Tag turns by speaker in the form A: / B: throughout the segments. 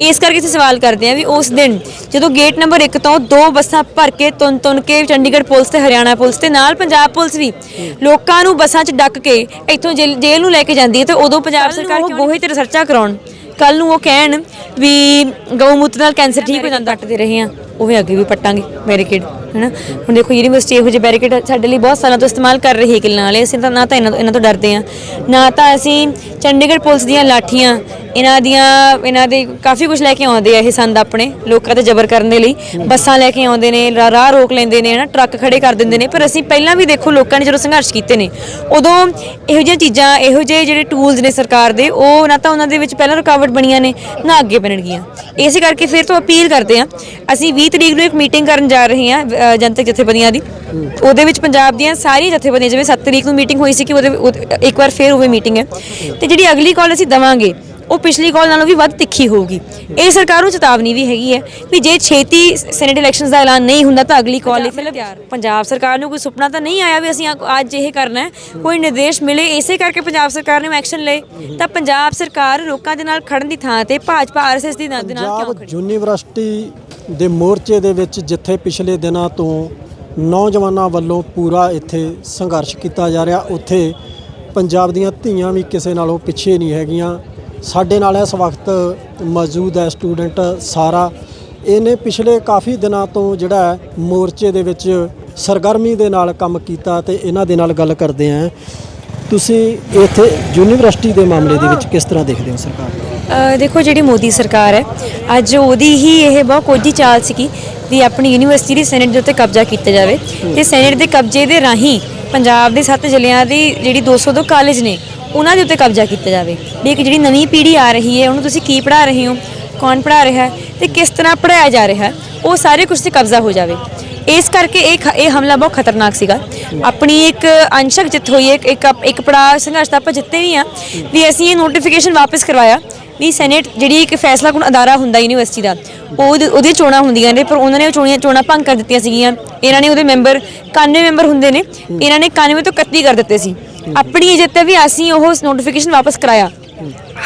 A: ਇਸ ਕਰਕੇ ਅਸੀਂ ਸਵਾਲ ਕਰਦੇ ਹਾਂ ਵੀ ਉਸ ਦਿਨ ਜਦੋਂ ਗੇਟ ਨੰਬਰ 1 ਤੋਂ ਦੋ ਬੱਸਾਂ ਭਰ ਕੇ ਤੁੰਨ ਤੁੰਨ ਕੇ ਚੰਡੀਗੜ੍ਹ ਪੁਲਿਸ ਤੇ ਹਰਿਆਣਾ ਪੁਲਿਸ ਤੇ ਨਾਲ ਪੰਜਾਬ ਪੁਲਿਸ ਵੀ ਲੋਕਾਂ ਨੂੰ ਬੱਸਾਂ 'ਚ ਡੱਕ ਕੇ ਇੱਥੋਂ ਜੇਲ੍ਹ ਜੇਲ੍ਹ ਨੂੰ ਲੈ ਕੇ ਜਾਂਦੀ ਹੈ ਤੇ ਉਦੋਂ ਪੰਜਾਬ ਸਰਕਾਰ ਉਹ ਗੋਹੇ ਤੇ ਰਿਸਰਚਾਂ ਕਰਾਉਣ? ਕੱਲ ਨੂੰ ਉਹ ਕਹਿਣ ਵੀ ਗਊਮੂਤ ਨਾਲ ਕੈਂਸਰ ਠੀਕ ਹੋ ਜਾਂਦਾ। ਕੱਟਦੇ ਰਹੇ ਆ ਉਹ ਵੀ ਅੱਗੇ ਵੀ ਪੱਟਾਂਗੇ ਬੈਰੀਕੇਡ ਹੈਨਾ? ਹੁਣ ਦੇਖੋ ਯੂਨੀਵਰਸਿਟੀ ਇਹੋ ਜਿਹੇ ਬੈਰੀਕੇਡ ਸਾਡੇ ਲਈ ਬਹੁਤ ਸਾਲਾਂ ਤੋਂ ਇਸਤੇਮਾਲ ਕਰ ਰਹੀ ਹੈ ਕਿੱਲਾਂ ਵਾਲੇ ਅਸੀਂ ਤਾਂ ਨਾ ਤਾਂ ਇਹਨਾਂ ਤੋਂ ਇਹਨਾਂ ਤੋਂ ਡਰਦੇ ਆ ਨਾ ਤਾਂ ਅਸੀਂ ਚੰਡੀਗੜ੍ਹ ਪੁਲਿਸ ਦੀਆਂ ਲਾਠੀਆਂ ਇਹਨਾਂ ਦੀਆਂ ਇਹਨਾਂ ਦੇ ਕਾਫੀ ਕੁਝ ਲੈ ਕੇ ਆਉਂਦੇ ਆ ਇਹ ਸੰਦ ਆਪਣੇ ਲੋਕਾਂ ਤੇ ਜ਼ਬਰ ਕਰਨ ਦੇ ਲਈ। ਬੱਸਾਂ ਲੈ ਕੇ ਆਉਂਦੇ ਨੇ ਰਾ- ਰਾਹ ਰੋਕ ਲੈਂਦੇ ਨੇ ਹਨਾ ਟਰੱਕ ਖੜੇ ਕਰ ਦਿੰਦੇ ਨੇ। ਪਰ ਅਸੀਂ ਪਹਿਲਾਂ ਵੀ ਦੇਖੋ ਲੋਕਾਂ ਨੇ ਜਦੋਂ ਸੰਘਰਸ਼ ਕੀਤੇ ਨੇ ਉਦੋਂ ਇਹੋ ਜਿਹੀਆਂ ਚੀਜ਼ਾਂ ਇਹੋ ਜਿਹੇ ਜਿਹੜੇ ਟੂਲਸ ਨੇ ਸਰਕਾਰ ਦੇ ਉਹ ਨਾ ਤਾਂ ਉਹਨਾਂ ਦੇ ਵਿੱਚ ਪਹਿਲਾਂ ਰੁਕਾਵਟ ਬਣੀਆਂ ਨੇ ਨਾ ਅੱਗੇ ਬਣਨਗੀਆਂ ਇਸੇ ਕਰਕੇ ਫਿਰ ਤੋਂ ਅਪੀਲ ਕਰਦੇ ਆ ਅਸੀਂ 20 ਤਰੀਕ ਨੂੰ ਇੱਕ ਮੀਟਿੰਗ ਕਰਨ ਜਾ ਰਹੇ ਹਾਂ ਅ, ਜਨਤਕ ਜਥੇਬੰਦੀਆਂ ਦੀ। ਉਹਦੇ ਵਿੱਚ ਪੰਜਾਬ ਦੀਆਂ ਸਾਰੀਆਂ ਜਥੇਬੰਦੀਆਂ ਜਿਵੇਂ 7 ਤਰੀਕ ਨੂੰ ਮੀਟਿੰਗ ਹੋਈ ਸੀ ਕਿ ਉਹਦੇ ਉਹਦੇ- ਇੱਕ ਵਾਰ ਫਿਰ ਹੋਵੇ ਮੀਟਿੰਗ ਹੈ। ਤੇ ਜਿਹੜੀ ਅਗਲੀ ਕਾਲ ਅਸੀਂ ਦਵਾਂਗੇ ਉਹ ਪਿਛਲੀ ਕਾਲ ਨਾਲੋਂ ਵੀ ਵੱਧ ਤਿੱਖੀ ਹੋਊਗੀ। ਇਹ ਸਰਕਾਰ ਨੂੰ ਚੇਤਾਵਨੀ ਵੀ ਹੈਗੀ ਹੈ ਵੀ ਜੇ ਛੇਤੀ ਸੈਨੇਟ ਇਲੈਕਸ਼ਨਸ ਦਾ ਐਲਾਨ ਨਹੀਂ ਹੁੰਦਾ ਤਾਂ ਅਗਲੀ ਕਾਲ ਲਈ ਫਿਰ ਤਿਆਰ। ਪੰਜਾਬ ਸਰਕਾਰ ਨੂੰ ਕੋਈ ਸੁਪਨਾ ਤਾਂ ਨਹੀਂ ਆਇਆ ਵੀ ਅਸੀਂ ਅੱਜ ਇਹ ਕਰਨਾ ਹੈ? ਕੋਈ ਨਿਰਦੇਸ਼ ਮਿਲੇ ਇਸੇ ਕਰਕੇ ਪੰਜਾਬ ਸਰਕਾਰ ਨੇ ਐਕਸ਼ਨ ਲਏ। ਤਾਂ ਪੰਜਾਬ ਸਰਕਾਰ ਲੋਕਾਂ ਦੇ ਨਾਲ ਖੜਨ ਦੀ ਥਾਂ ਤੇ ਭਾਜਪਾ ਆਰਐਸਐਸ ਦੀ ਨਾਲ ਦੇ ਨਾਲ ਕਿਉਂ
B: ਪੰਜਾਬ ਯੂਨੀਵਰਸਿਟੀ ਦੇ ਮੋਰਚੇ ਦੇ ਵਿੱਚ ਜਿੱਥੇ ਪਿਛਲੇ ਦਿਨਾਂ ਤੋਂ ਨੌਜਵਾਨਾਂ ਵੱਲੋਂ ਪੂਰਾ ਇੱਥੇ ਸੰਘਰਸ਼ ਕੀਤਾ ਜਾ ਰਿਹਾ ਉੱਥੇ ਪੰਜਾਬ ਦੀਆਂ ਧੀਆਂ ਵੀ ਕਿਸੇ ਨਾਲੋਂ ਪਿੱਛੇ ਨਹੀਂ ਹੈਗੀਆਂ। ਸਾਡੇ ਨਾਲ ਇਸ ਵਕਤ ਮੌਜੂਦ ਹੈ ਸਟੂਡੈਂਟ ਸਾਰਾ। ਇਹਨੇ ਪਿਛਲੇ ਕਾਫੀ ਦਿਨਾਂ ਤੋਂ ਜਿਹੜਾ ਮੋਰਚੇ ਦੇ ਵਿੱਚ ਸਰਗਰਮੀ ਦੇ ਨਾਲ ਕੰਮ ਕੀਤਾ ਤੇ ਇਹਨਾਂ ਦੇ ਨਾਲ ਗੱਲ ਕਰਦੇ ਆਂ ਤੁਸੀਂ ਇੱਥੇ ਯੂਨੀਵਰਸਿਟੀ ਦੇ ਮਾਮਲੇ ਦੇ ਵਿੱਚ ਕਿਸ ਤਰ੍ਹਾਂ ਦੇਖਦੇ ਹੋ ਸਰਕਾਰ?
A: ਦੇਖੋ ਜਿਹੜੀ ਮੋਦੀ ਸਰਕਾਰ ਹੈ, ਅੱਜ ਉਹਦੀ ਹੀ ਇਹ ਬਹੁਤ ਕੋਝੀ ਚਾਲ ਸੀਗੀ ਵੀ ਆਪਣੀ ਯੂਨੀਵਰਸਿਟੀ ਦੀ ਸੈਨੇਟ ਦੇ ਉੱਤੇ ਕਬਜ਼ਾ ਕੀਤਾ ਜਾਵੇ। ਤੇ ਸੈਨੇਟ ਦੇ ਕਬਜ਼ੇ ਦੇ ਰਾਹੀਂ ਪੰਜਾਬ ਦੇ ਸੱਤ ਜ਼ਿਲ੍ਹਿਆਂ ਦੀ ਜਿਹੜੀ 202 ਕਾਲਜ ਨੇ ਉਹਨਾਂ ਦੇ ਉੱਤੇ ਕਬਜ਼ਾ ਕੀਤਾ ਜਾਵੇ ਵੀ ਇੱਕ ਜਿਹੜੀ ਨਵੀਂ ਪੀੜ੍ਹੀ ਆ ਰਹੀ ਹੈ, ਉਹਨੂੰ ਤੁਸੀਂ ਕੀ ਪੜ੍ਹਾ ਰਹੇ ਹੋ, ਕੌਣ ਪੜ੍ਹਾ ਰਿਹਾ ਹੈ ਤੇ ਕਿਸ ਤਰ੍ਹਾਂ ਪੜ੍ਹਾਇਆ ਜਾ ਰਿਹਾ ਹੈ, ਉਹ ਸਾਰੇ ਕੁਝ ਤੇ ਕਬਜ਼ਾ ਹੋ ਜਾਵੇ। ਇਸ ਕਰਕੇ ਇਹ ਖ- ਇਹ ਹਮਲਾ ਬਹੁਤ ਖਤਰਨਾਕ ਸੀਗਾ। ਆਪਣੀ ਇੱਕ ਅੰਸ਼ਕ ਜਿੱਤ ਹੋਈ ਹੈ, ਇੱਕ ਇੱਕ ਇੱਕ ਪੜਾ ਸੰਘਰਸ਼ ਦਾ ਆਪਾਂ ਜਿੱਤੇ ਵੀ ਆ ਵੀ ਅਸੀਂ ਇਹ ਨੋਟੀਫਿਕੇਸ਼ਨ ਵਾਪਸ ਕਰਵਾਇਆ ਵੀ ਸੈਨੇਟ ਜਿਹੜੀ ਇੱਕ ਫੈਸਲਾ ਕੁਨ ਅਦਾਰਾ ਹੁੰਦਾ ਯੂਨੀਵਰਸਿਟੀ ਦਾ ਉਹ ਉਹਦੀ ਚੋਣਾਂ ਹੁੰਦੀਆਂ ਨੇ, ਪਰ ਉਹਨਾਂ ਨੇ ਉਹ ਚੋਣੀਆਂ ਚੋਣਾਂ ਭੰਗ ਕਰ ਦਿੱਤੀਆਂ ਸੀਗੀਆਂ। ਇਹਨਾਂ ਨੇ ਉਹਦੇ ਮੈਂਬਰ 91 ਮੈਂਬਰ ਹੁੰਦੇ ਨੇ, ਇਹਨਾਂ ਨੇ 91 ਤੋਂ 31 ਕਰ ਦਿੱਤੇ ਸੀ। ਆਪਣੀ ਜਿੱਤ ਤੇ ਵੀ ਅਸੀਂ ਉਹ ਨੋਟੀਫਿਕੇਸ਼ਨ ਵਾਪਸ ਕਰਾਇਆ।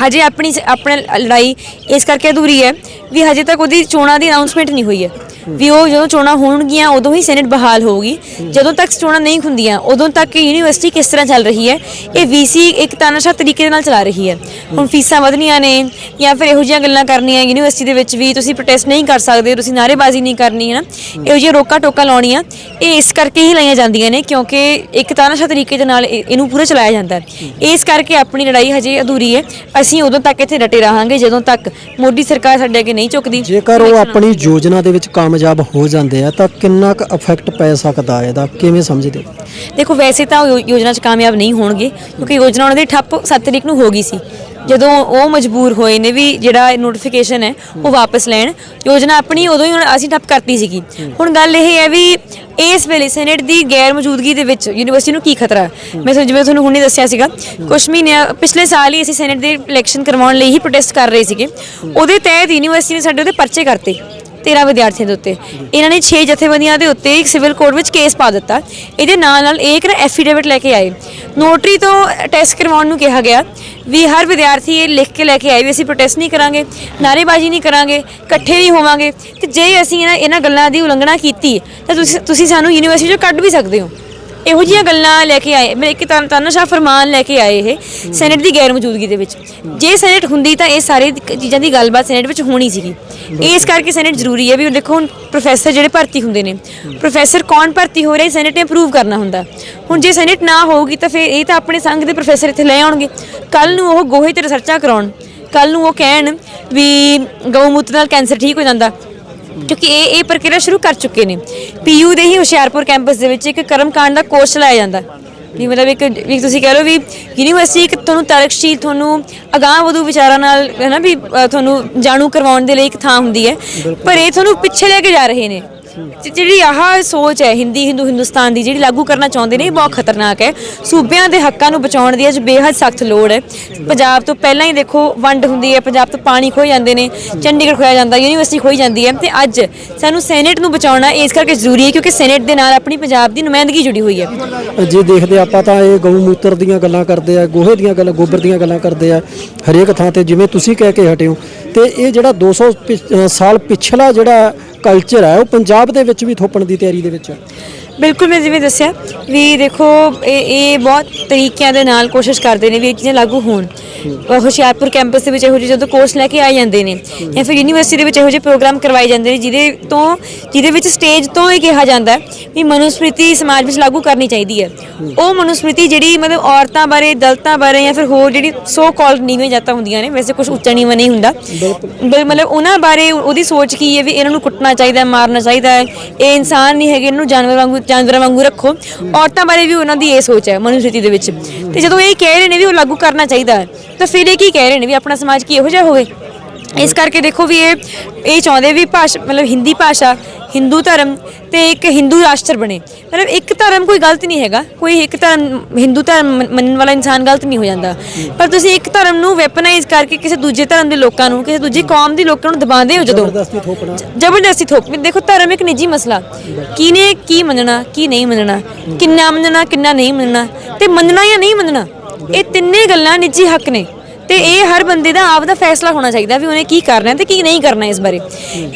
A: ਹਜੇ ਆਪਣੀ ਆਪਣੇ ਲੜਾਈ ਇਸ ਕਰਕੇ ਅਧੂਰੀ ਹੈ ਵੀ ਹਜੇ ਤੱਕ ਉਹਦੀ ਚੋਣਾਂ ਦੀ ਅਨਾਉਂਸਮੈਂਟ ਨਹੀਂ ਹੋਈ ਹੈ। ਵੀ ਉਹ ਜਦੋਂ ਚੋਣਾਂ ਹੋਣਗੀਆਂ, ਉਦੋਂ ਹੀ ਸੈਨੇਟ ਬਹਾਲ ਹੋਊਗੀ। ਜਦੋਂ ਤੱਕ ਚੋਣਾਂ ਨਹੀਂ ਹੁੰਦੀਆਂ, ਉਦੋਂ ਤੱਕ ਯੂਨੀਵਰਸਿਟੀ ਕਿਸ ਤਰ੍ਹਾਂ ਚੱਲ ਰਹੀ ਹੈ? ਇਹ ਵੀਸੀ ਇੱਕ ਤਾਨਾਸ਼ਾਹ ਤਰੀਕੇ ਦੇ ਨਾਲ ਚਲਾ ਰਹੀ ਹੈ। ਹੁਣ ਫੀਸਾਂ ਵਧਣੀਆਂ ਨੇ, ਜਾਂ ਫਿਰ ਇਹੋ ਜਿਹੀਆਂ ਗੱਲਾਂ ਕਰਨੀਆਂ ਯੂਨੀਵਰਸਿਟੀ ਦੇ ਵਿੱਚ ਵੀ ਤੁਸੀਂ ਪ੍ਰੋਟੈਸਟ ਨਹੀਂ ਕਰ ਸਕਦੇ, ਤੁਸੀਂ ਨਾਅਰੇਬਾਜ਼ੀ ਨਹੀਂ ਕਰਨੀ ਹੈ ਨਾ ਇਹੋ ਜਿਹੀਆਂ ਰੋਕਾ ਟੋਕਾ ਲਾਉਣੀਆਂ, ਇਹ ਇਸ ਕਰਕੇ ਹੀ ਲਾਈਆਂ ਜਾਂਦੀਆਂ ਨੇ, ਕਿਉਂਕਿ ਇੱਕ ਤਾਨਾਸ਼ਾਹ ਤਰੀਕੇ ਦੇ ਨਾਲ ਇਹ- ਇਹਨੂੰ ਪੂਰਾ ਚਲਾਇਆ ਜਾਂਦਾ ਹੈ। ਇਸ ਕਰਕੇ ਆਪਣੀ ਲੜਾਈ ਹਜੇ ਅਧੂਰੀ ਹੈ। ਅਸੀਂ ਉਦੋਂ ਤੱਕ ਇੱਥੇ ਡਟੇ ਰਹਾਂਗੇ, ਜਦੋਂ ਤੱਕ ਮੋਦੀ ਸਰਕਾਰ ਸਾਡੇ ਅੱਗੇ ਨਹੀਂ ਝੁਕਦੀ
B: ਜੇਕਰ ਉਹ ਆਪਣੀ ਯੋਜਨਾ ਦੇ ਵਿੱਚ ਕਾਮਯਾਬ ਹੋ ਜਾਂਦੇ ਆ ਤਾਂ ਕਿੰਨਾ ਕੁ ਇਫੈਕਟ ਪੈ ਸਕਦਾ ਹੈ ਇਹਦਾ? ਕਿਵੇਂ ਸਮਝਦੇ ਹੋ?
A: ਦੇਖੋ ਵੈਸੇ ਤਾਂ ਉਹ ਯੋ- ਯੋਜਨਾ 'ਚ ਕਾਮਯਾਬ ਨਹੀਂ ਹੋਣਗੇ ਕਿਉਂਕਿ ਯੋਜਨਾ ਉਹਨਾਂ ਦੀ ਠੱਪ 7 ਤਰੀਕ ਨੂੰ ਹੋ ਗਈ ਸੀ। ਜਦੋਂ ਉਹ ਮਜਬੂਰ ਹੋਏ ਨੇ ਵੀ ਜਿਹੜਾ ਨੋਟੀਫਿਕੇਸ਼ਨ ਹੈ, ਉਹ ਵਾਪਸ ਲੈਣ, ਯੋਜਨਾ ਆਪਣੀ ਉਦੋਂ ਹੀ ਹੁਣ ਅਸੀਂ ਠੱਪ ਕਰਤੀ ਸੀਗੀ। ਹੁਣ ਗੱਲ ਇਹ ਹੈ ਵੀ ਇਸ ਵੇਲੇ ਸੈਨੇਟ ਦੀ ਗੈਰ ਮੌਜੂਦਗੀ ਦੇ ਵਿੱਚ ਯੂਨੀਵਰਸਿਟੀ ਨੂੰ ਕੀ ਖਤਰਾ? ਹੈ ਮੈਂ ਤੁਹਾਨੂੰ, ਜਿਵੇਂ ਤੁਹਾਨੂੰ ਹੁਣੇ ਦੱਸਿਆ ਸੀਗਾ ਕੁਝ ਮਹੀਨੇ ਪਿਛਲੇ ਸਾਲ ਹੀ ਅਸੀਂ ਸੈਨੇਟ ਦੇ ਇਲੈਕਸ਼ਨ ਕਰਵਾਉਣ ਲਈ ਹੀ ਪ੍ਰੋਟੈਸਟ ਕਰ ਰਹੇ ਸੀਗੇ। ਉਹਦੇ ਤਹਿਤ ਯੂਨੀਵਰਸਿਟੀ ਨੇ ਸਾਡੇ ਉਹਦੇ ਪਰਚੇ ਕਰਤੇ। 13 ਵਿਦਿਆਰਥੀਆਂ ਦੇ ਉੱਤੇ। ਇਹਨਾਂ ਨੇ 6 ਜਥੇਬੰਦੀਆਂ ਦੇ ਉੱਤੇ ਇੱਕ ਸਿਵਲ ਕੋਰਟ ਵਿੱਚ ਕੇਸ ਪਾ ਦਿੱਤਾ। ਇਹਦੇ ਨਾਲ ਨਾਲ ਇਹ ਇੱਕ ਨਾ ਐਫੀਡੇਵਿਟ ਲੈ ਕੇ ਆਏ। ਨੋਟਰੀ ਤੋਂ ਟੈਸਟ ਕਰਵਾਉਣ ਨੂੰ ਕਿਹਾ ਗਿਆ ਵੀ ਹਰ ਵਿਦਿਆਰਥੀ ਇਹ ਲਿਖ ਕੇ ਲੈ ਕੇ ਆਏ ਵੀ ਅਸੀਂ ਪ੍ਰੋਟੈਸਟ ਨਹੀਂ ਕਰਾਂਗੇ, ਨਾਅਰੇਬਾਜ਼ੀ ਨਹੀਂ ਕਰਾਂਗੇ, ਇਕੱਠੇ ਨਹੀਂ ਹੋਵਾਂਗੇ। ਤੇ ਜੇ ਅਸੀਂ ਇਹਨਾਂ ਇਹਨਾਂ ਗੱਲਾਂ ਦੀ ਉਲੰਘਣਾ ਕੀਤੀ, ਤਾਂ ਤੁਸੀਂ ਤੁਸੀਂ ਸਾਨੂੰ ਯੂਨੀਵਰਸਿਟੀ ਚੋਂ ਕੱਢ ਵੀ ਸਕਦੇ ਹੋ। ਇਹੋ ਜਿਹੀਆਂ ਗੱਲਾਂ ਲੈ ਕੇ ਆਏ ਮੈਂ ਇੱਕ ਤਾਂ ਤਾਨਾਸ਼ਾਹ ਫਰਮਾਨ ਲੈ ਕੇ ਆਏ ਇਹ ਸੈਨੇਟ ਦੀ ਗੈਰ ਮੌਜੂਦਗੀ ਦੇ ਵਿੱਚ। ਜੇ ਸੈਨੇਟ ਹੁੰਦੀ ਤਾਂ ਇਹ ਸਾਰੇ ਚੀਜ਼ਾਂ ਦੀ ਗੱਲਬਾਤ ਸੈਨੇਟ ਵਿੱਚ ਹੋਣੀ ਸੀਗੀ। ਇਸ ਕਰਕੇ ਸੈਨੇਟ ਜ਼ਰੂਰੀ ਹੈ ਵੀ ਦੇਖੋ ਹੁਣ ਪ੍ਰੋਫੈਸਰ ਜਿਹੜੇ ਭਰਤੀ ਹੁੰਦੇ ਨੇ ਪ੍ਰੋਫੈਸਰ ਕੌਣ ਭਰਤੀ ਹੋ ਰਿਹਾ ਸੈਨੇਟ ਨੇ ਅਪਰੂਵ ਕਰਨਾ ਹੁੰਦਾ। ਹੁਣ ਜੇ ਸੈਨੇਟ ਨਾ ਹੋਊਗੀ ਤਾਂ ਫਿਰ ਇਹ ਤਾਂ ਆਪਣੇ ਸੰਘ ਦੇ ਪ੍ਰੋਫੈਸਰ ਇੱਥੇ ਲੈ ਆਉਣਗੇ। ਕੱਲ ਨੂੰ ਉਹ ਗੋਹੇ ਤੇ ਰਿਸਰਚਾਂ ਕਰਾਉਣ ਕੱਲ ਨੂੰ ਉਹ ਕਹਿਣ ਵੀ ਗਊਮੂਤ ਨਾਲ ਕੈਂਸਰ ਠੀਕ ਹੋ ਜਾਂਦਾ। ਕਿਉਂਕਿ ਇਹ ਇਹ ਪ੍ਰਕਿਰਿਆ ਸ਼ੁਰੂ ਕਰ ਚੁੱਕੇ ਨੇ। ਪੀਯੂ ਦੇ ਹੀ ਹੁਸ਼ਿਆਰਪੁਰ ਕੈਂਪਸ ਦੇ ਵਿੱਚ ਇੱਕ ਕਰਮਕਾਂਡ ਦਾ ਕੋਰਸ ਚਲਾਇਆ ਜਾਂਦਾ। ਨਹੀਂ ਮਤਲਬ ਇੱਕ ਵੀ ਤੁਸੀਂ ਕਹਿ ਲਓ ਵੀ ਯੂਨੀਵਰਸਿਟੀ ਇੱਕ ਤੁਹਾਨੂੰ ਤਰਕਸ਼ੀਲ ਤੁਹਾਨੂੰ ਅਗਾਂਹ ਵਧੂ ਵਿਚਾਰਾਂ ਨਾਲ ਹੈ ਨਾ ਵੀ ਅ, ਤੁਹਾਨੂੰ ਜਾਣੂ ਕਰਵਾਉਣ ਦੇ ਲਈ ਇੱਕ ਥਾਂ ਹੁੰਦੀ ਹੈ। ਪਰ ਇਹ ਤੁਹਾਨੂੰ ਪਿੱਛੇ ਲੈ ਕੇ ਜਾ ਰਹੇ ਨੇ। ਤੇ ਜਿਹੜੀ ਆਹ ਸੋਚ ਹੈ ਹਿੰਦੀ, ਹਿੰਦੂ, ਹਿੰਦੁਸਤਾਨ ਦੀ ਜਿਹੜੀ ਲਾਗੂ ਕਰਨਾ ਚਾਹੁੰਦੇ ਨੇ, ਇਹ ਬਹੁਤ ਖਤਰਨਾਕ ਹੈ। ਸੂਬਿਆਂ ਦੇ ਹੱਕਾਂ ਨੂੰ ਬਚਾਉਣ ਦੀ ਅੱਜ ਬੇਹੱਦ ਸਖਤ ਲੋੜ ਹੈ। ਪੰਜਾਬ ਤੋਂ ਪਹਿਲਾਂ ਹੀ ਦੇਖੋ, ਵੰਡ ਹੁੰਦੀ ਹੈ, ਪੰਜਾਬ ਤੋਂ ਪਾਣੀ ਖੋਏ ਜਾਂਦੇ ਨੇ, ਚੰਡੀਗੜ੍ਹ ਖੋਇਆ ਜਾਂਦਾ, ਯੂਨੀਵਰਸਿਟੀ ਖੋਈ ਜਾਂਦੀ ਹੈ। ਤੇ ਅੱਜ ਸਾਨੂੰ ਸੈਨੇਟ ਨੂੰ ਬਚਾਉਣਾ ਇਸ ਕਰਕੇ ਜ਼ਰੂਰੀ ਹੈ ਕਿਉਂਕਿ ਸੈਨੇਟ ਦੇ ਨਾਲ ਆਪਣੀ ਪੰਜਾਬ ਦੀ ਨੁਮਾਇੰਦਗੀ ਜੁੜੀ ਹੋਈ ਹੈ।
B: ਜੇ, ਦੇਖਦੇ ਆਪਾਂ ਤਾਂ ਇਹ ਗਊ ਮੂਤਰ ਦੀਆਂ ਗੱਲਾਂ ਕਰਦੇ ਆ, ਗੋਹੇ ਦੀਆਂ ਗੱਲਾਂ, ਗੋਬਰ ਦੀਆਂ ਗੱਲਾਂ ਕਰਦੇ ਆ, ਹਰੇਕ ਥਾਂ ਤੇ ਜਿਵੇਂ ਤੁਸੀਂ ਕਹਿ ਕੇ ਹਟਿਓ ਹੋ। ਤੇ ਇਹ ਜਿਹੜਾ 200 ਪਿਛ- ਸਾਲ ਪਿਛਲਾ ਜਿਹੜਾ ਕਲਚਰ ਹੈ, ਉਹ ਪੰਜਾਬ ਦੇ ਵਿੱਚ ਵੀ ਥੋਪਣ ਦੀ ਤਿਆਰੀ ਦੇ ਵਿੱਚ ਹੈ।
A: ਬਿਲਕੁਲ ਮੈਂ ਜਿਵੇਂ ਦੱਸਿਆ ਵੀ ਦੇਖੋ, ਇਹ ਇਹ ਬਹੁਤ ਤਰੀਕਿਆਂ ਦੇ ਨਾਲ ਕੋਸ਼ਿਸ਼ ਕਰਦੇ ਨੇ ਵੀ ਇਹ ਚੀਜ਼ਾਂ ਲਾਗੂ ਹੋਣ। ਹੁਸ਼ਿਆਰਪੁਰ ਕੈਂਪਸ ਦੇ ਵਿੱਚ ਇਹੋ ਜਿਹੇ ਜਦੋਂ ਕੋਰਸ ਲੈ ਕੇ ਆ ਜਾਂਦੇ ਨੇ ਜਾਂ ਫਿਰ ਯੂਨੀਵਰਸਿਟੀ ਦੇ ਵਿੱਚ ਇਹੋ ਜਿਹੇ ਪ੍ਰੋਗਰਾਮ ਕਰਵਾਏ ਜਾਂਦੇ ਨੇ ਜਿਹਦੇ ਤੋਂ ਜਿਹਦੇ ਵਿੱਚ ਸਟੇਜ ਤੋਂ ਇਹ ਕਿਹਾ ਜਾਂਦਾ ਹੈ ਵੀ ਮਨੁਸਮ੍ਰਿਤੀ ਸਮਾਜ ਵਿੱਚ ਲਾਗੂ ਕਰਨੀ ਚਾਹੀਦੀ ਹੈ। ਉਹ ਮਨੁਸਮ੍ਰਿਤੀ ਜਿਹੜੀ ਮਤਲਬ ਔਰਤਾਂ ਬਾਰੇ ਦਲਤਾਂ ਬਾਰੇ ਜਾਂ ਫਿਰ ਹੋਰ ਜਿਹੜੀ ਸੋ ਕਾਲਡ ਨੀਵੇਂ ਜਾਤਾਂ ਹੁੰਦੀਆਂ ਨੇ ਵੈਸੇ ਕੁਝ ਉੱਚਾ ਨੀਵਾਂ ਨਹੀਂ ਹੁੰਦਾ। ਬਿਲ- ਮਤਲਬ ਉਹਨਾਂ ਬਾਰੇ ਉਹਦੀ ਸੋਚ ਕੀ ਹੈ ਵੀ ਇਹਨਾਂ ਨੂੰ ਕੁੱਟਣਾ ਚਾਹੀਦਾ ਹੈ, ਮਾਰਨਾ ਚਾਹੀਦਾ ਹੈ? ਇਹ ਇਨਸਾਨ ਨਹੀਂ ਹੈਗੇ ਇਹਨੂੰ ਜਾਨਵਰ ਵਾਂਗੂ ਜਾਨਵਰਾਂ ਵਾਂਗੂ ਰੱਖੋ। ਔਰਤਾਂ ਬਾਰੇ ਵੀ ਉਹਨਾਂ ਦੀ ਇਹ ਸੋਚ ਹੈ ਮਨੁਸਮ੍ਰਿਤੀ ਦੇ ਵਿੱਚ। ਤੇ ਜਦੋਂ ਇਹ ਕਹਿ ਰਹੇ ਨੇ ਵੀ ਉਹ ਲਾਗੂ ਕਰਨਾ ਚਾਹੀਦਾ ਹੈ ਤਾਂ ਫਿਰ ਇਹ ਕੀ ਕਹਿ ਰਹੇ ਨੇ ਵੀ ਆਪਣਾ ਸਮਾਜ ਕੀ ਇਹੋ ਜਿਹਾ ਹੋਵੇ? ਇਸ ਕਰਕੇ ਦੇਖੋ ਵੀ ਇਹ ਇਹ ਚਾਹੁੰਦੇ ਵੀ ਭਾਸ਼ਾ ਮਤਲਬ ਹਿੰਦੀ ਭਾਸ਼ਾ ਹਿੰਦੂ ਧਰਮ ਤੇ ਇੱਕ ਹਿੰਦੂ ਰਾਸ਼ਟਰ ਬਣੇ। ਮਤਲਬ ਇੱਕ ਧਰਮ ਕੋਈ ਗਲਤ ਨਹੀਂ ਹੈਗਾ। ਕੋਈ ਇੱਕ ਧਰਮ ਹਿੰਦੂ ਧਰਮ ਮੰਨ- ਮੰਨਣ ਵਾਲਾ ਇਨਸਾਨ ਗਲਤ ਨਹੀਂ ਹੋ ਜਾਂਦਾ। ਪਰ ਤੁਸੀਂ ਇੱਕ ਧਰਮ ਨੂੰ ਵੈਪਨਾਈਜ਼ ਕਰਕੇ ਕਿਸੇ ਦੂਜੇ ਧਰਮ ਦੇ ਲੋਕਾਂ ਨੂੰ ਕਿਸੇ ਦੂਜੀ ਕੌਮ ਦੇ ਲੋਕਾਂ ਨੂੰ ਦਬਾਉਂਦੇ ਹੋ ਜਦੋਂ?
B: ਜ਼ਬਰਦਸਤੀ
A: ਥੋਪ ਦੇਖੋ ਧਰਮ ਇੱਕ ਨਿੱਜੀ ਮਸਲਾ। ਕਿਨੇ ਕੀ ਮੰਨਣਾ ਕੀ ਨਹੀਂ ਮੰਨਣਾ? ਕਿੰਨਾ ਮੰਨਣਾ ਕਿੰਨਾ ਨਹੀਂ ਮੰਨਣਾ? ਤੇ ਮੰਨਣਾ ਜਾਂ ਨਹੀਂ ਮੰਨਣਾ? ਇਹ ਤਿੰਨੇ ਗੱਲਾਂ ਨਿੱਜੀ ਹੱਕ ਨੇ ਤੇ ਇਹ ਹਰ ਬੰਦੇ ਦਾ ਆਪ ਦਾ ਫੈਸਲਾ ਹੋਣਾ ਚਾਹੀਦਾ ਵੀ ਉਹਨੇ ਕੀ ਕਰਨਾ ਹੈ ਤੇ ਕੀ ਨਹੀਂ ਕਰਨਾ ਇਸ ਬਾਰੇ।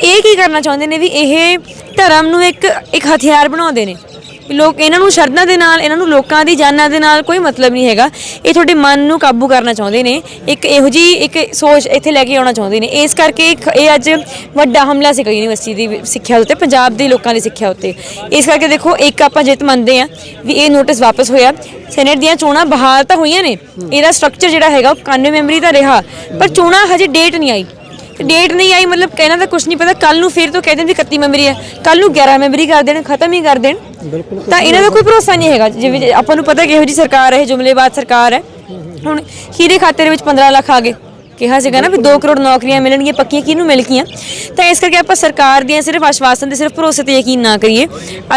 A: ਇਹ ਕੀ ਕਰਨਾ ਚਾਹੁੰਦੇ ਨੇ ਵੀ ਇਹ ਧਰਮ ਨੂੰ ਇੱਕ ਇੱਕ ਹਥਿਆਰ ਬਣਾਉਂਦੇ ਨੇ। ਲੋਕ ਇਹਨਾਂ ਨੂੰ ਸ਼ਰਧਾ ਦੇ ਨਾਲ, ਇਹਨਾਂ ਨੂੰ ਲੋਕਾਂ ਦੀ ਜਾਨਾਂ ਦੇ ਨਾਲ ਕੋਈ ਮਤਲਬ ਨਹੀਂ ਹੈਗਾ। ਇਹ ਤੁਹਾਡੇ ਮਨ ਨੂੰ ਕਾਬੂ ਕਰਨਾ ਚਾਹੁੰਦੇ ਨੇ। ਇੱਕ ਇਹੋ ਜੀ ਇੱਕ ਸੋਚ ਇੱਥੇ ਲੈ ਕੇ ਆਉਣਾ ਚਾਹੁੰਦੇ ਨੇ। ਇਸ ਕਰਕੇ ਇਹ ਅੱਜ ਵੱਡਾ ਹਮਲਾ ਸੀਗਾ ਯੂਨੀਵਰਸਿਟੀ ਦੀ ਸਿੱਖਿਆ ਉੱਤੇ, ਪੰਜਾਬ ਦੇ ਲੋਕਾਂ ਦੀ ਸਿੱਖਿਆ ਉੱਤੇ। ਇਸ ਕਰਕੇ ਦੇਖੋ, ਇੱਕ ਆਪਾਂ ਜਿੱਤ ਮੰਨਦੇ ਆ ਵੀ ਇਹ ਨੋਟਿਸ ਵਾਪਸ ਹੋਇਆ। ਸੈਨੇਟ ਦੀਆਂ ਚੋਣਾਂ ਬਹਾਲ ਤਾਂ ਹੋਈਆਂ ਨੇ। ਇਹਦਾ ਸਟਰਕਚਰ ਜਿਹੜਾ ਹੈਗਾ ਉਹ 91 ਮੈਂਬਰੀ ਦਾ ਰਿਹਾ। ਪਰ ਚੋਣਾਂ ਹਜੇ ਡੇਟ ਨਹੀਂ ਆਈ। ਡੇਟ ਨਹੀਂ ਆਈ ਮਤਲਬ ਕਹਿਣਾ ਤਾਂ ਕੁਝ ਨਹੀਂ ਪਤਾ। ਕੱਲ ਨੂੰ ਫਿਰ ਤੋਂ ਕਹਿ ਦੇਣ ਵੀ 31 ਮੈਂਬਰੀ ਹੈ। ਕੱਲ ਨੂੰ 11 ਮੈਂਬਰੀ ਕਰ ਦੇਣ, ਖਤਮ ਹੀ ਕਰ ਦੇਣ। ਤਾਂ ਇਹਨਾਂ ਦਾ ਕੋਈ ਭਰੋਸਾ ਨਹੀਂ ਹੈਗਾ। ਜਿਵੇਂ ਆਪਾਂ ਨੂੰ ਪਤਾ ਕਿ ਇਹੋ ਜੀ ਸਰਕਾਰ ਹੈ, ਇਹ ਜੁਮਲੇਬਾਜ਼ ਸਰਕਾਰ ਹੈ। ਹੁਣ ਖੀਰੇ ਖਾਤੇ ਦੇ ਵਿੱਚ 15 ਲੱਖ ਆ ਗਏ। ਕਿਹਾ ਸੀਗਾ ਨਾ ਵੀ 2 ਕਰੋੜ ਨੌਕਰੀਆਂ ਮਿਲਣਗੀਆਂ ਪੱਕੀਆਂ ਕਿਹਨੂੰ ਮਿਲ ਗਈਆਂ ਤਾਂ ਇਸ ਕਰਕੇ ਆਪਾਂ ਸਰਕਾਰ ਦੀਆਂ ਸਿਰਫ ਆਸ਼ਵਾਸਨ ਤੇ ਸਿਰਫ ਭਰੋਸੇ ਤੇ ਯਕੀਨ ਨਾ ਕਰੀਏ।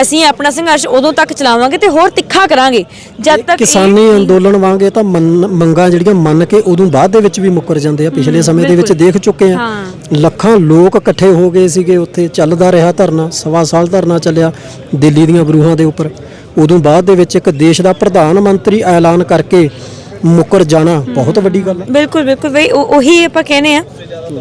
A: ਅਸੀਂ ਆਪਣਾ ਸੰਘਰਸ਼ ਉਦੋਂ ਤੱਕ ਚਲਾਵਾਂਗੇ ਤੇ ਹੋਰ ਤਿੱਖਾ ਕਰਾਂਗੇ। ਜਦ ਤੱਕ
B: ਕਿਸਾਨੀ ਅੰਦੋਲਨ ਵਾਂਗੇ ਤਾਂ ਮੰਗਾਂ ਜਿਹੜੀਆਂ ਮੰਨ ਕੇ ਉਦੋਂ ਬਾਅਦ ਦੇ ਵਿੱਚ ਵੀ ਮੁੱਕਰ ਜਾਂਦੇ ਆ ਪਿਛਲੇ ਸਮੇਂ ਦੇ ਵਿੱਚ ਦੇਖ ਚੁੱਕੇ ਆ। ਲੱਖਾਂ ਲੋਕ ਇਕੱਠੇ ਹੋ ਗਏ ਸੀਗੇ ਉੱਥੇ ਚੱਲਦਾ ਰਿਹਾ ਧਰਨਾ ਸਵਾ ਸਾਲ ਧਰਨਾ ਚੱਲਿਆ ਦਿੱਲੀ ਦੀਆਂ ਬਰੂਹਾਂ ਦੇ ਉੱਪਰ। ਉਦੋਂ ਬਾਅਦ ਦੇ ਵਿੱਚ ਇੱਕ ਦੇਸ਼ ਦਾ ਪ੍ਰਧਾਨ ਮੰਤਰੀ ਐਲਾਨ ਕਰਕੇ ਮੁੱਕਰ ਜਾਣਾ ਬਹੁਤ ਵੱਡੀ ਗੱਲ ਹੈ।
A: ਬਿਲਕੁਲ ਬਿਲਕੁਲ। ਬਈ ਉਹ- ਉਹੀ ਆਪਾਂ ਕਹਿੰਦੇ ਆ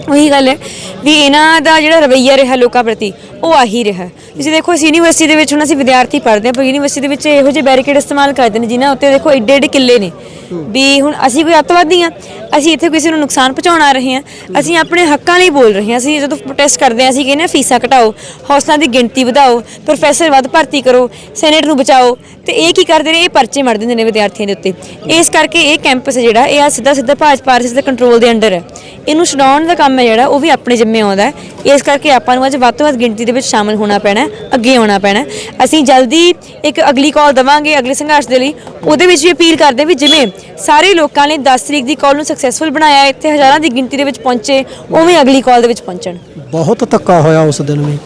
A: ਉਹੀ ਗੱਲ ਹੈ ਵੀ ਇਹਨਾਂ ਦਾ ਜਿਹੜਾ ਰਵੱਈਆ ਰਿਹਾ ਲੋਕਾਂ ਪ੍ਰਤੀ, ਉਹ ਆਹੀ ਰਿਹਾ। ਤੁਸੀਂ ਦੇਖੋ ਇਸ ਯੂਨੀਵਰਸਿਟੀ ਦੇ ਵਿੱਚ ਹੁਣ ਅਸੀਂ ਵਿਦਿਆਰਥੀ ਪੜ੍ਹਦੇ ਹਾਂ, ਪਰ ਯੂਨੀਵਰਸਿਟੀ ਦੇ ਵਿੱਚ ਇਹੋ ਜਿਹੇ ਬੈਰੀਕੇਡ ਇਸਤੇਮਾਲ ਕਰਦੇ ਨੇ, ਜਿਨ੍ਹਾਂ ਉੱਤੇ ਦੇਖੋ ਏਡੇ ਏਡੇ ਕਿੱਲੇ ਨੇ। ਵੀ ਹੁਣ ਅਸੀਂ ਕੋਈ ਅੱਤਵਾਦੀ ਆ ਅਸੀਂ ਇੱਥੇ ਕਿਸੇ ਨੂੰ ਨੁਕਸਾਨ ਪਹੁੰਚਾਉਣ ਆ ਰਹੇ ਹਾਂ, ਅਸੀਂ ਆਪਣੇ ਹੱਕਾਂ ਲਈ ਬੋਲ ਰਹੇ ਹਾਂ। ਅਸੀਂ ਜਦੋਂ ਪ੍ਰੋਟੈਸਟ ਕਰਦੇ ਹਾਂ, ਅਸੀਂ ਕਹਿੰਦੇ ਹਾਂ, ਫੀਸਾਂ ਘਟਾਓ, ਹੌਸਲਾਂ ਦੀ ਗਿਣਤੀ ਵਧਾਓ ਪ੍ਰੋਫੈਸਰ ਵੱਧ ਭਰਤੀ ਕਰੋ ਸੈਨੇਟ ਨੂੰ ਬਚਾਓ ਤੇ ਇਹ ਕੀ ਕਰਦੇ ਨੇ? ਇਹ ਪਰਚੇ ਮੜ ਦਿੰਦੇ ਨੇ ਵਿਦਿਆਰਥੀਆਂ ਦੇ ਉੱਤੇ। ਇਸ ਕਰਕੇ ਇਹ ਕੈਂਪਸ ਜਿਹੜਾ, ਇਹ ਆ ਸਿੱਧਾ ਸਿੱਧਾ ਭਾਜਪਾ ਆਰਐਸਐਸ ਦੇ ਕੰਟਰੋਲ ਦੇ ਅੰਡਰ। ਹੈ ਇਹਨੂੰ ਛਡਾਉਣ ਦਾ ਕੰਮ ਹੈ ਜਿਹੜਾ, ਉਹ ਵੀ ਆਪਣੇ ਜਿੰਮੇ ਆਉਂਦਾ ਹੈ। ਇਸ ਕਰਕੇ ਆਪਾਂ ਨੂੰ ਅੱਜ ਵੱਧ ਤੋਂ ਵੱਧ ਗਿਣਤੀ ਦੇ ਵਿੱਚ ਸ਼ਾਮਲ ਹੋਣਾ ਪੈਣਾ ਅੱਗੇ ਆਉਣਾ ਪੈਣਾ ਅਸੀਂ ਜਲਦੀ ਇੱਕ ਅਗਲੀ ਕਾਲ ਦਵਾਂਗੇ, ਅਗਲੇ ਸੰਘਰਸ਼ ਦੇ ਲਈ। ਉਹਦੇ ਵਿੱਚ ਵੀ ਅਪੀਲ ਕਰਦੇ ਵੀ ਜਿਵੇਂ ਸਾਰੇ ਲੋਕਾਂ ਨੇ 10 ਤਰੀਕ ਦੀ ਕਾਲ ਨੂੰ ਸਕਸੈਸਫੁਲ ਬਣਾਇਆ, ਇੱਥੇ ਹਜ਼ਾਰਾਂ ਦੀ ਗਿਣਤੀ ਦੇ ਵਿੱਚ ਪਹੁੰਚੇ, ਉਵੇਂ ਅਗਲੀ ਕਾਲ ਦੇ ਵਿੱਚ ਪਹੁੰਚਣ।
B: ਬਹੁਤ ਧੱਕਾ ਹੋਇਆ ਉਸ ਦਿਨ ਵੀ।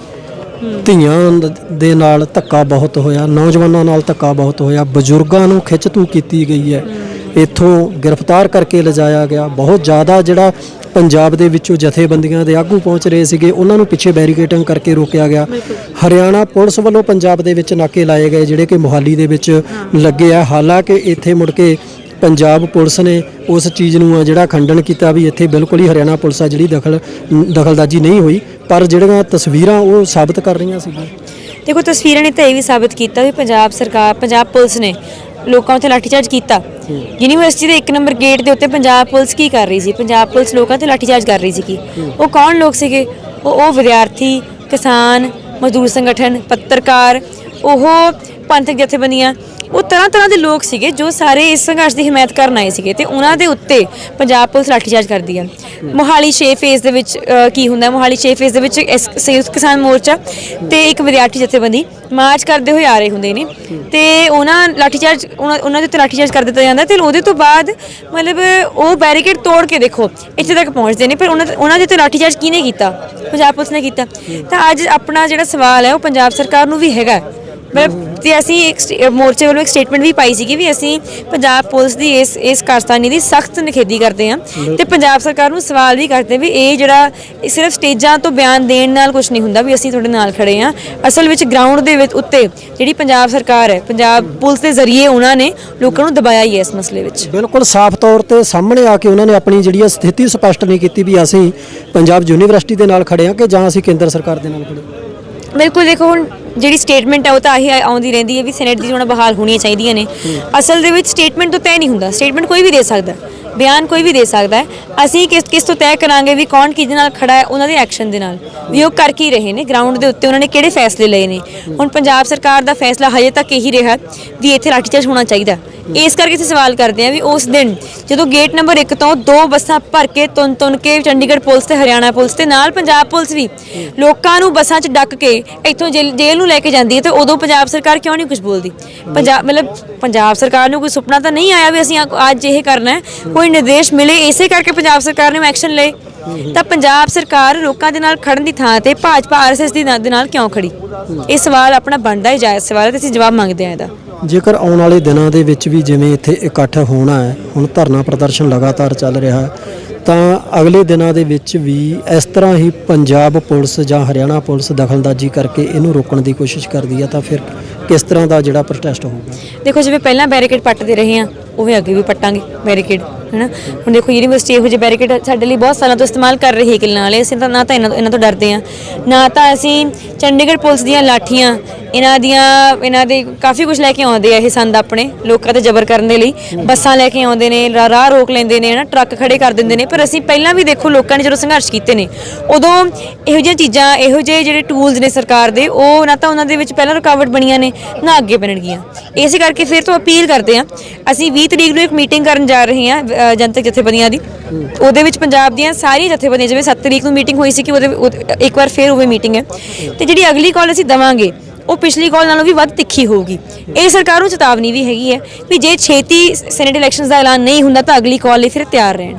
B: ਧੀਆਂ ਦੇ ਨਾਲ ਧੱਕਾ ਬਹੁਤ ਹੋਇਆ, ਨੌਜਵਾਨਾਂ ਨਾਲ ਧੱਕਾ ਬਹੁਤ ਹੋਇਆ, ਬਜ਼ੁਰਗਾਂ ਨੂੰ ਖਿੱਚ ਤੂ ਕੀਤੀ ਗਈ ਹੈ। ਇੱਥੋਂ ਗ੍ਰਿਫਤਾਰ ਕਰਕੇ ਲਿਜਾਇਆ ਗਿਆ। ਬਹੁਤ ਜ਼ਿਆਦਾ ਜਿਹੜਾ ਪੰਜਾਬ ਦੇ ਵਿੱਚੋਂ ਜਥੇਬੰਦੀਆਂ ਦੇ ਆਗੂ ਪਹੁੰਚ ਰਹੇ ਸੀਗੇ, ਉਹਨਾਂ ਨੂੰ ਪਿੱਛੇ ਬੈਰੀਕੇਟਿੰਗ ਕਰਕੇ ਰੋਕਿਆ ਗਿਆ। ਹਰਿਆਣਾ ਪੁਲਿਸ ਵੱਲੋਂ ਪੰਜਾਬ ਦੇ ਵਿੱਚ ਨਾਕੇ ਲਾਏ ਗਏ, ਜਿਹੜੇ ਕਿ ਮੋਹਾਲੀ ਦੇ ਵਿੱਚ ਲੱਗੇ ਆ। ਹਾਲਾਂਕਿ ਇੱਥੇ ਮੁੜ ਕੇ ਪੰਜਾਬ ਪੁਲਿਸ ਨੇ ਉਸ ਚੀਜ਼ ਨੂੰ ਆ ਜਿਹੜਾ ਖੰਡਨ ਕੀਤਾ ਵੀ ਇੱਥੇ ਬਿਲਕੁਲ ਹੀ ਹਰਿਆਣਾ ਪੁਲਿਸ ਆ ਜਿਹੜੀ ਦਖਲ ਦਖਲਦਾਜੀ ਨਹੀਂ ਹੋਈ ਪਰ ਜਿਹੜੀਆਂ ਤਸਵੀਰਾਂ ਉਹ ਸਾਬਤ ਕਰ ਰਹੀਆਂ ਸੀਗੀਆਂ
A: ਦੇਖੋ ਤਸਵੀਰਾਂ ਨੇ ਤਾਂ ਇਹ ਵੀ ਸਾਬਤ ਕੀਤਾ ਵੀ ਪੰਜਾਬ ਸਰਕਾਰ ਪੰਜਾਬ ਪੁਲਿਸ ਨੇ ਲੋਕਾਂ ਉੱਤੇ ਲਾਠੀਚਾਰਜ ਕੀਤਾ। ਯੂਨੀਵਰਸਿਟੀ ਦੇ ਇੱਕ ਨੰਬਰ ਗੇਟ ਦੇ ਉੱਤੇ ਪੰਜਾਬ ਪੁਲਿਸ ਕੀ ਕਰ ਰਹੀ ਸੀ? ਪੰਜਾਬ ਪੁਲਿਸ ਲੋਕਾਂ ਤੇ ਲਾਠੀਚਾਰਜ ਕਰ ਰਹੀ ਸੀ ਕੀ? ਉਹ ਕੌਣ ਲੋਕ ਸੀਗੇ? ਉਹ ਉਹ ਵਿਦਿਆਰਥੀ ਕਿਸਾਨ ਮਜ਼ਦੂਰ ਸੰਗਠਨ ਪੱਤਰਕਾਰ ਉਹ ਪੰਥਕ ਜਥੇਬੰਦੀਆਂ। ਉਹ ਤਰ੍ਹਾਂ ਤਰ੍ਹਾਂ ਦੇ ਲੋਕ ਸੀਗੇ ਜੋ ਸਾਰੇ ਇਸ ਸੰਘਰਸ਼ ਦੀ ਹਮਾਇਤ ਕਰਨ ਆਏ ਸੀਗੇ ਤੇ ਉਹਨਾਂ ਦੇ ਉੱਤੇ ਪੰਜਾਬ ਪੁਲਿਸ ਲਾਠੀਚਾਰਜ ਕਰਦੀ ਹੈ ਮੋਹਾਲੀ 6 ਫੇਜ਼ ਦੇ ਵਿੱਚ ਅ, ਕੀ ਹੁੰਦਾ? ਹੈ? ਮੋਹਾਲੀ 6 ਫੇਜ਼ ਦੇ ਵਿੱਚ ਇਸ- ਸੰਯੁਕਤ ਕਿਸਾਨ ਮੋਰਚਾ ਤੇ ਇੱਕ ਵਿਦਿਆਰਥੀ ਜਥੇਬੰਦੀ ਮਾਰਚ ਕਰਦੇ ਹੋਏ ਆ ਰਹੇ ਹੁੰਦੇ ਨੇ ਤੇ ਉਹਨਾਂ ਲਾਠੀਚਾਰਜ ਉਹਨਾਂ ਉਹਨਾਂ ਦੇ ਉੱਤੇ ਲਾਠੀਚਾਰਜ ਕਰ ਦਿੱਤਾ ਜਾਂਦਾ ਤੇ ਉਹਦੇ ਤੋਂ ਬਾਅਦ ਮਤਲਬ ਉਹ ਬੈਰੀਕੇਡ ਤੋੜ ਕੇ ਦੇਖੋ ਇੱਥੇ ਤੱਕ ਪਹੁੰਚਦੇ ਨੇ ਪਰ ਉਹਨਾਂ ਉਹਨਾਂ ਦੇ ਉੱਤੇ ਲਾਠੀਚਾਰਜ ਕਿਹਨੇ ਕੀਤਾ? ਪੰਜਾਬ ਪੁਲਿਸ ਨੇ ਕੀਤਾ। ਤਾਂ ਅੱਜ ਆਪਣਾ ਜਿਹੜਾ ਸਵਾਲ ਹੈ ਉਹ ਪੰਜਾਬ ਸਰਕਾਰ ਨੂੰ ਵੀ ਹੈਗਾ। ਤੇ ਅਸੀਂ ਇੱਕ ਸਟੇ- ਮੋਰਚੇ ਵੱਲੋਂ ਇੱਕ ਸਟੇਟਮੈਂਟ ਵੀ ਪਾਈ ਸੀਗੀ ਵੀ ਅਸੀਂ ਪੰਜਾਬ ਪੁਲਿਸ ਦੀ ਇਸ ਇਸ ਕਾਰਸਤਾਨੀ ਦੀ ਸਖਤ ਨਿਖੇਧੀ ਕਰਦੇ ਹਾਂ ਤੇ ਪੰਜਾਬ ਸਰਕਾਰ ਨੂੰ ਸਵਾਲ ਵੀ ਕਰਦੇ ਵੀ ਇਹ ਜਿਹੜਾ ਇਹ ਸਿਰਫ ਸਟੇਜਾਂ ਤੋਂ ਬਿਆਨ ਦੇਣ ਨਾਲ ਕੁਝ ਨਹੀਂ ਹੁੰਦਾ ਵੀ ਅਸੀਂ ਤੁਹਾਡੇ ਨਾਲ ਖੜੇ ਹਾਂ। ਅਸਲ ਵਿੱਚ ਗਰਾਊਂਡ ਦੇ ਵਿੱਚ ਉੱਤੇ ਜਿਹੜੀ ਪੰਜਾਬ ਸਰਕਾਰ ਹੈ ਪੰਜਾਬ ਪੁਲਿਸ ਦੇ ਜ਼ਰੀਏ ਉਹਨਾਂ ਨੇ ਲੋਕਾਂ ਨੂੰ ਦਬਾਇਆ ਹੀ ਹੈ ਇਸ ਮਸਲੇ ਵਿੱਚ।
B: ਬਿਲਕੁਲ ਸਾਫ਼ ਤੌਰ ਤੇ ਸਾਹਮਣੇ ਆ ਕੇ ਉਹਨਾਂ ਨੇ ਆਪਣੀ ਜਿਹੜੀ ਆ ਸਥਿਤੀ ਸਪਸ਼ਟ ਨਹੀਂ ਕੀਤੀ ਵੀ ਅਸੀਂ ਪੰਜਾਬ ਯੂਨੀਵਰਸਿਟੀ ਦੇ ਨਾਲ ਖੜੇ ਹਾਂ ਕਿ ਜਾਂ ਅਸੀਂ ਕੇਂਦਰ ਸਰਕਾਰ ਦੇ ਨਾਲ ਖੜੇ ਹਾਂ।
A: ਬਿਲਕੁਲ ਦੇਖੋ ਹੁਣ ਜਿਹੜੀ ਸਟੇਟਮੈਂਟ ਹੈ ਉਹ ਤਾਂ ਆਹੀ ਆਉਂਦੀ ਰਹਿੰਦੀ ਹੈ ਵੀ ਸੈਨੇਟ ਦੀ ਚੋਣਾਂ ਬਹਾਲ ਹੋਣੀਆਂ ਚਾਹੀਦੀਆਂ ਨੇ। ਅਸਲ ਦੇ ਵਿੱਚ ਸਟੇਟਮੈਂਟ ਤੋਂ ਤੈਅ ਨਹੀਂ ਹੁੰਦਾ। ਸਟੇਟਮੈਂਟ ਕੋਈ ਵੀ ਦੇ ਸਕਦਾ ਬਿਆਨ ਕੋਈ ਵੀ ਦੇ ਸਕਦਾ ਹੈ। ਅਸੀਂ ਕਿਸ ਕਿਸ ਤੋਂ ਤੈਅ ਕਰਾਂਗੇ ਵੀ ਕੌਣ ਕਿਹਦੇ ਨਾਲ ਖੜਾ ਹੈ, ਉਹਨਾਂ ਦੇ ਐਕਸ਼ਨ ਦੇ ਨਾਲ। ਵੀ ਉਹ ਕਰ ਕੀ ਰਹੇ ਨੇ? ਗਰਾਊਂਡ ਦੇ ਉੱਤੇ ਉਹਨਾਂ ਨੇ ਕਿਹੜੇ ਫੈਸਲੇ ਲਏ ਨੇ? ਹੁਣ ਪੰਜਾਬ ਸਰਕਾਰ ਦਾ ਫੈਸਲਾ ਹਜੇ ਤੱਕ ਇਹੀ ਰਿਹਾ ਵੀ ਇੱਥੇ ਲਾਠੀਚਾਰਜ ਹੋਣਾ ਚਾਹੀਦਾ। ਇਸ ਕਰਕੇ ਅਸੀਂ ਸਵਾਲ ਕਰਦੇ ਹਾਂ ਵੀ ਉਸ ਦਿਨ ਜਦੋਂ ਗੇਟ ਨੰਬਰ 1 ਤੋਂ ਦੋ ਬੱਸਾਂ ਭਰ ਕੇ ਤੁੰਨ ਤੁੰਨ ਕੇ ਚੰਡੀਗੜ੍ਹ ਪੁਲਿਸ ਤੇ ਹਰਿਆਣਾ ਪੁਲਿਸ ਤੇ ਨਾਲ ਪੰਜਾਬ ਪੁਲਿਸ ਵੀ ਲੋਕਾਂ ਨੂੰ ਬੱਸਾਂ 'ਚ ਡੱਕ ਕੇ ਇੱਥੋਂ ਜੇਲ੍ਹ ਜੇਲ੍ਹ ਨੂੰ ਲੈ ਕੇ ਜਾਂਦੀ ਹੈ ਤੇ ਉਦੋਂ ਪੰਜਾਬ ਸਰਕਾਰ ਕਿਉਂ ਨਹੀਂ ਕੁਝ ਬੋਲਦੀ? ਪੰਜਾਬ ਮਤਲਬ ਪੰਜਾਬ ਸਰਕਾਰ ਨੂੰ ਕੋਈ ਸੁਪਨਾ ਤਾਂ ਨਹੀਂ ਆਇਆ ਵੀ ਅਸੀਂ ਅੱਜ ਇਹ ਕਰਨਾ ਹੈ? ਕੋਈ ਨਿਰਦੇਸ਼ ਮਿਲੇ ਇਸੇ ਕਰਕੇ ਪੰਜਾਬ ਸਰਕਾਰ ਨੇ ਐਕਸ਼ਨ ਲਏ? ਤਾਂ ਪੰਜਾਬ ਸਰਕਾਰ ਲੋਕਾਂ ਦੇ ਨਾਲ ਖੜਨ ਦੀ ਥਾਂ ਤੇ ਭਾਜਪਾ ਆਰਐਸਐਸ ਦੀ ਨਾਲ- ਦੇ ਨਾਲ ਕਿਉਂ ਖੜੀ? ਇਹ ਸਵਾਲ ਆਪਣਾ ਬਣਦਾ ਹੈ ਜਾਇਜ਼ ਸਵਾਲ ਹੈ ਤੇ ਅਸੀਂ ਜਵਾਬ ਮੰਗਦੇ ਹਾਂ ਇਹਦਾ।
B: ਜੇਕਰ ਆਉਣ ਵਾਲੇ ਦਿਨਾਂ ਦੇ ਵਿੱਚ ਵੀ ਜਿਵੇਂ ਇੱਥੇ ਇਕੱਠ ਹੋਣਾ ਹੈ ਹੁਣ ਧਰਨਾ ਪ੍ਰਦਰਸ਼ਨ ਲਗਾਤਾਰ ਚੱਲ ਰਿਹਾ ਹੈ ਤਾਂ ਅਗਲੇ ਦਿਨਾਂ ਦੇ ਵਿੱਚ ਵੀ ਇਸ ਤਰ੍ਹਾਂ ਹੀ ਪੰਜਾਬ ਪੁਲਿਸ ਜਾਂ ਹਰਿਆਣਾ ਪੁਲਿਸ ਦਖਲਅੰਦਾਜ਼ੀ ਕਰਕੇ ਇਹਨੂੰ ਰੋਕਣ ਦੀ ਕੋਸ਼ਿਸ਼ ਕਰਦੀ ਹੈ ਤਾਂ ਫਿਰ ਕਿਸ ਤਰ੍ਹਾਂ ਦਾ ਜਿਹੜਾ ਪ੍ਰੋਟੈਸਟ ਹੋਊਗਾ?
A: ਦੇਖੋ ਜਿਵੇਂ ਪਹਿਲਾਂ ਬੈਰੀਕੇਡ ਪੱਟਦੇ ਰਹੇ ਆ ਉਵੇਂ ਅੱਗੇ ਵੀ ਪੱਟਾਂਗੇ ਬੈਰੀਕੇਡ। ਹੈਨਾ? ਹੁਣ ਦੇਖੋ ਯੂਨੀਵਰਸਿਟੀ ਇਹੋ ਜਿਹੇ ਬੈਰੀਕੇਡ ਸਾਡੇ ਲਈ ਬਹੁਤ ਸਾਲਾਂ ਤੋਂ ਇਸਤੇਮਾਲ ਕਰ ਰਹੀ ਹੈ ਕਿਲਾਂ ਵਾਲੇ ਅਸੀਂ ਤਾਂ ਨਾ ਤਾਂ ਇਹਨਾਂ ਤੋਂ ਇਹਨਾਂ ਤੋਂ ਡਰਦੇ ਆ ਨਾ ਤਾਂ ਅਸੀਂ ਚੰਡੀਗੜ੍ਹ ਪੁਲਿਸ ਦੀਆਂ ਲਾਠੀਆਂ, ਇਹਨਾਂ ਦੀਆਂ ਇਹਨਾਂ ਦੇ ਕਾਫੀ ਕੁਝ ਲੈ ਕੇ ਆਉਂਦੇ ਆ ਇਹ ਸੰਦ ਆਪਣੇ ਲੋਕਾਂ ਤੇ ਜ਼ਬਰ ਕਰਨ ਦੇ ਲਈ। ਬੱਸਾਂ ਲੈ ਕੇ ਆਉਂਦੇ ਨੇ, ਰਾ- ਰਾਹ ਰੋਕ ਲੈਂਦੇ ਨੇ, ਹਨਾ? ਟਰੱਕ ਖੜੇ ਕਰ ਦਿੰਦੇ ਨੇ। ਪਰ ਅਸੀਂ ਪਹਿਲਾਂ ਵੀ ਦੇਖੋ, ਲੋਕਾਂ ਨੇ ਜਦੋਂ ਸੰਘਰਸ਼ ਕੀਤੇ ਨੇ, ਉਦੋਂ ਇਹੋ ਜਿਹੀਆਂ ਚੀਜ਼ਾਂ, ਇਹੋ ਜਿਹੇ ਜਿਹੜੇ ਟੂਲਸ ਨੇ ਸਰਕਾਰ ਦੇ, ਉਹ ਨਾ ਤਾਂ ਉਹਨਾਂ ਦੇ ਵਿੱਚ ਪਹਿਲਾਂ ਰੁਕਾਵਟ ਬਣੀਆਂ ਨੇ, ਨਾ ਅੱਗੇ ਬਣਨਗੀਆਂ। ਇਸੇ ਕਰਕੇ ਫਿਰ ਤੋਂ ਅਪੀਲ ਕਰਦੇ ਆ ਅਸੀਂ 20 ਤਰੀਕ ਨੂੰ ਇੱਕ ਮੀਟਿੰਗ ਕਰਨ ਜਾ ਰਹੇ ਹਾਂ ਅ, ਜਨਤਕ ਜਥੇਬੰਦੀਆਂ ਦੀ। ਉਹਦੇ ਵਿੱਚ ਪੰਜਾਬ ਦੀਆਂ ਸਾਰੀਆਂ ਜਥੇਬੰਦੀਆਂ ਜਿਵੇਂ 7 ਤਰੀਕ ਨੂੰ ਮੀਟਿੰਗ ਹੋਈ ਸੀ ਕਿ ਉਹਦੇ ਉਹਦੇ- ਇੱਕ ਵਾਰ ਫਿਰ ਉਵੇਂ ਮੀਟਿੰਗ ਹੈ। ਤੇ ਜਿਹੜੀ ਅਗਲੀ ਕਾਲ ਅਸੀਂ ਦਵਾਂਗੇ ਉਹ ਪਿਛਲੀ ਕਾਲ ਨਾਲੋਂ ਵੀ ਵੱਧ ਤਿੱਖੀ ਹੋਊਗੀ। ਇਹ ਸਰਕਾਰ ਨੂੰ ਚੇਤਾਵਨੀ ਵੀ ਹੈਗੀ ਹੈ ਵੀ ਜੇ ਛੇਤੀ ਸੈਨੇਟ ਇਲੈਕਸ਼ਨਸ ਦਾ ਐਲਾਨ ਨਹੀਂ ਹੁੰਦਾ ਤਾਂ ਅਗਲੀ ਕਾਲ ਲਈ ਫਿਰ ਤਿਆਰ ਰਹਿਣ।